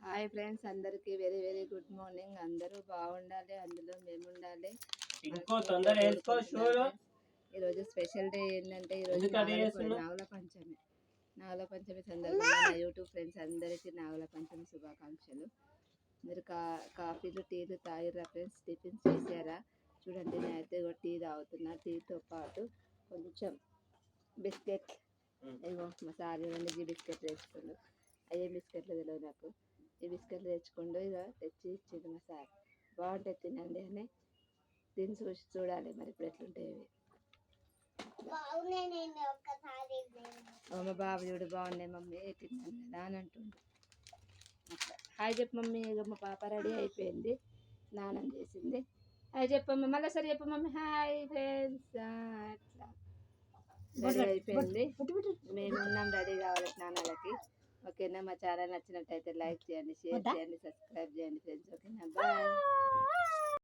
Hi friends అందరికీ very very good morning. అందరూ బాగుండాలి అందులో మేము ఉండాలి ఈరోజు స్పెషల్ డే ఏంటంటే ఈరోజు నాగుల చేస్తున్నావ్? నాగుల పంచమి. నాగుల పంచమి సందర్భంగా నా యూట్యూబ్ ఫ్రెండ్స్ అందరికీ నాగుల పంచమి శుభాకాంక్షలు. మీరు కా కాఫీలు టీలు తాగిరా ఫ్రెండ్స్? టిఫిన్స్ చేశారా? చూడండి నేనైతే టీ తాగుతున్నా. టీతో పాటు కొంచెం బిస్కెట్. ఇగో మా సార్ బిస్కెట్ తెచ్చుకుండు అయ్యే బిస్కెట్లు తెలియదు నాకు. ఈ బిస్కెట్లు తెచ్చుకుండు ఇక తెచ్చి ఇచ్చిండు మా సార్. బాగుంటాయి తినండి అని తిని చూసి చూడాలి మరి ఇప్పుడు ఎట్లుంటాయి మా బాబు చూడు బాగున్నాయి మమ్మీ తిన్నాను కదా అని అంటుండు. అట్లా హాయ్ చెప్పు మమ్మీ ఇక మా పాప రెడీ అయిపోయింది స్నానం చేసింది. హాయ్ చెప్పమ్మ మళ్ళీ సరే చెప్పు మమ్మీ హాయ్ ఫ్రెండ్స్ అట్లా. రెడీ అయిపోయింది. మేము ఉన్నాం రెడీ కావాలి స్నానాలకి. ఓకేనా? మా ఛానల్ నచ్చినట్టయితే లైక్ చేయండి షేర్ చేయండి సబ్స్క్రైబ్ చేయండి ఫ్రెండ్స్. ఓకేనా?